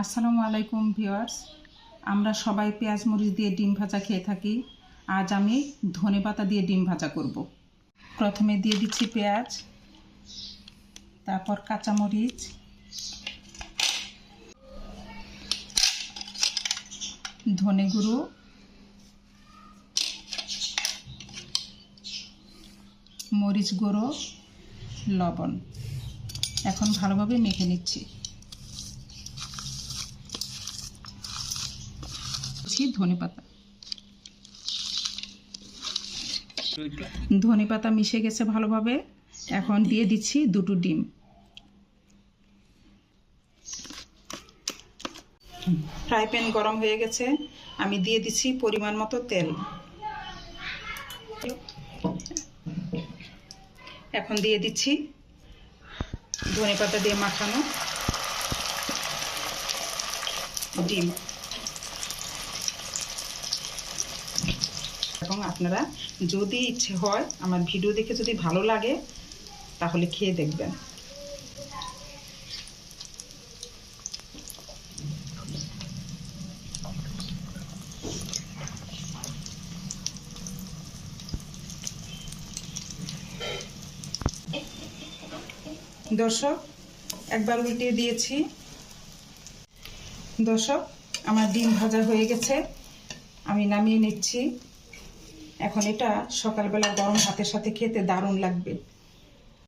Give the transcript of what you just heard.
আসসালামু আলাইকুম ভিউয়ার্স। আমরা সবাই পেঁয়াজ মরিচ দিয়ে ডিম ভাজা খেয়ে থাকি। আজ আমি ধনে পাতা দিয়ে ডিম ভাজা করব। প্রথমে দিয়ে দিচ্ছি পেঁয়াজ, তারপর কাঁচামরিচ। ধনে গুঁড়ো। মরিচ গুঁড়ো, লবণ। এখন ভালোভাবে মেখে নিচ্ছি। ধনে পাতা। ধনে পাতা মিশে গেছে ভালোভাবে। এখন দিয়ে দিচ্ছি দুটো ডিম। ফ্রাই প্যান গরম হয়ে গেছে। আমি দিয়ে দিচ্ছি পরিমাণ মতো তেল। এখন দিয়ে দিচ্ছি ধনে পাতা দিয়ে মাখানো ডিম। এবং আপনারা যদি ইচ্ছে হয় আমার ভিডিও দেখে যদি ভালো লাগে, তাহলে খেয়ে দেখবেন। দর্শক, একবার উল্টিয়ে দিয়েছি। দর্শক, আমার ডিম ভাজা হয়ে গেছে। আমি নামিয়ে নিচ্ছি। এখন এটা সকালবেলা গরম ভাতের সাথে খেতে দারুণ লাগবে।